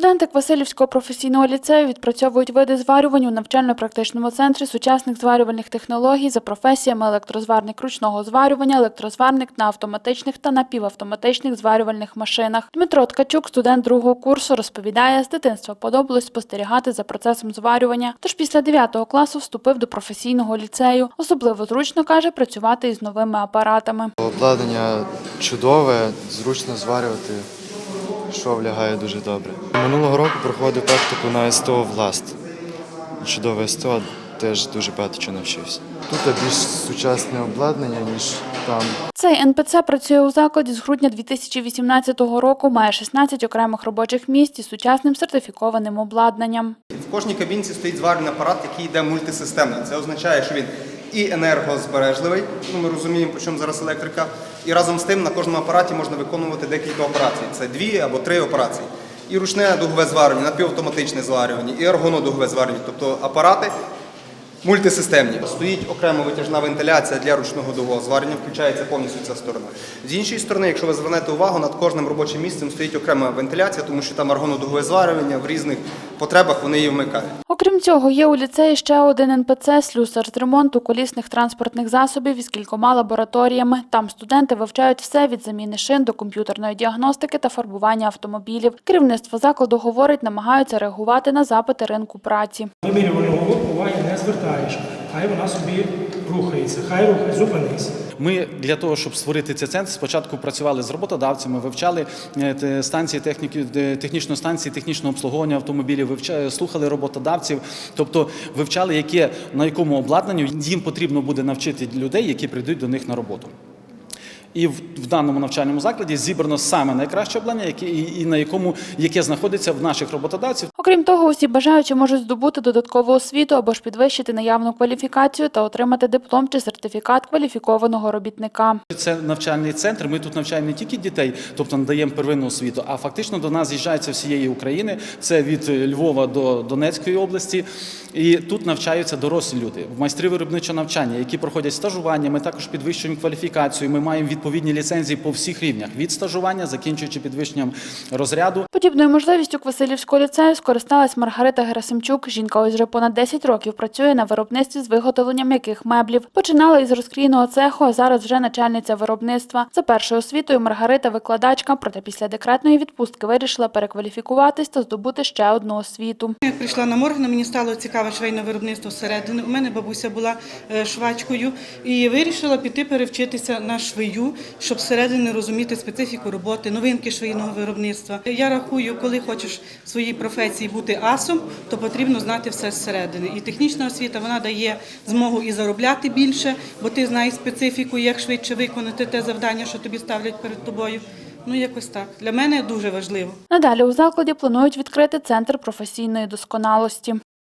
Студенти Квасилівського професійного ліцею відпрацьовують види зварювань у навчально-практичному центрі сучасних зварювальних технологій за професіями електрозварник ручного зварювання, електрозварник на автоматичних та напівавтоматичних зварювальних машинах. Дмитро Ткачук, студент другого курсу, розповідає, з дитинства подобалось спостерігати за процесом зварювання. Тож після 9 класу вступив до професійного ліцею. Особливо зручно каже працювати із новими апаратами. Обладнання чудове, зручно зварювати. Шов лягає дуже добре. Минулого року проходив практику на СТО Власт. Чудове СТО, теж дуже багато чого навчився. Тут більш сучасне обладнання, ніж там. Цей НПЦ працює у закладі з грудня 2018 року, має 16 окремих робочих місць із сучасним сертифікованим обладнанням. В кожній кабінці стоїть зварювальний апарат, який йде мультисистемний. Це означає, що він і енергозбережливий, ну ми розуміємо, по чому зараз електрика, і разом з тим на кожному апараті можна виконувати декілька операцій. Це дві або три операції. І ручне дугове зварювання, напівавтоматичне зварювання, і ергонодугове зварювання, тобто апарати мультисистемні. Стоїть окрема витяжна вентиляція для ручного дугового зварення, включається повністю ця сторона. З іншої сторони, якщо ви звернете увагу, над кожним робочим місцем стоїть окрема вентиляція, тому що там аргонодугове зварювання в різних потребах вони її вмикають. Окрім цього, є у ліцеї ще один НПЦ слюсар з ремонту колісних транспортних засобів із кількома лабораторіями. Там студенти вивчають все від заміни шин до комп'ютерної діагностики та фарбування автомобілів. Керівництво закладу говорить, намагаються реагувати на запити ринку праці. Вимірювального звертаєш, хай вона собі рухається, хай рухає, зупинись. Ми для того, щоб створити цей центр, спочатку працювали з роботодавцями, вивчали е, станції техніки, технічну станції технічного обслуговування автомобілів, вивчали, слухали роботодавців, тобто вивчали, яке на якому обладнанню їм потрібно буде навчити людей, які прийдуть до них на роботу. І в, в даному навчальному закладі зібрано саме найкраще обладнання, яке і, і на якому яке знаходиться в наших роботодавців. Окрім того, усі бажаючі можуть здобути додаткову освіту або ж підвищити наявну кваліфікацію та отримати диплом чи сертифікат кваліфікованого робітника. Це навчальний центр. Ми тут навчаємо не тільки дітей, тобто надаємо первинну освіту, а фактично до нас з'їжджаються всієї України. Це від Львова до Донецької області. І тут навчаються дорослі люди майстри виробничого навчання, які проходять стажування. Ми також підвищуємо кваліфікацію. Ми маємо відповідні ліцензії по всіх рівнях від стажування, закінчуючи підвищенням розряду. Подібною можливістю Квасилівського ліцею скористалась Маргарита Герасимчук. Жінка ось вже понад 10 років працює на виробництві з виготовленням м'яких меблів. Починала із розкрійного цеху, а зараз вже начальниця виробництва. За першою освітою Маргарита викладачка, проте після декретної відпустки вирішила перекваліфікуватись та здобути ще одну освіту. Я прийшла на морг, мені стало цікаве швейне виробництво зсередини. У мене бабуся була е, швачкою і вирішила піти перевчитися на швею, щоб зсередини розуміти специфіку роботи, новинки швейного виробництва. Я рахую, коли хочеш своїй професії бути асом, то потрібно знати все зсередини. І технічна освіта вона дає змогу і заробляти більше, бо ти знаєш специфіку, як швидше виконати те завдання, що тобі ставлять перед тобою. Ну, якось так. Для мене дуже важливо. Надалі у закладі планують відкрити центр професійної досконалості.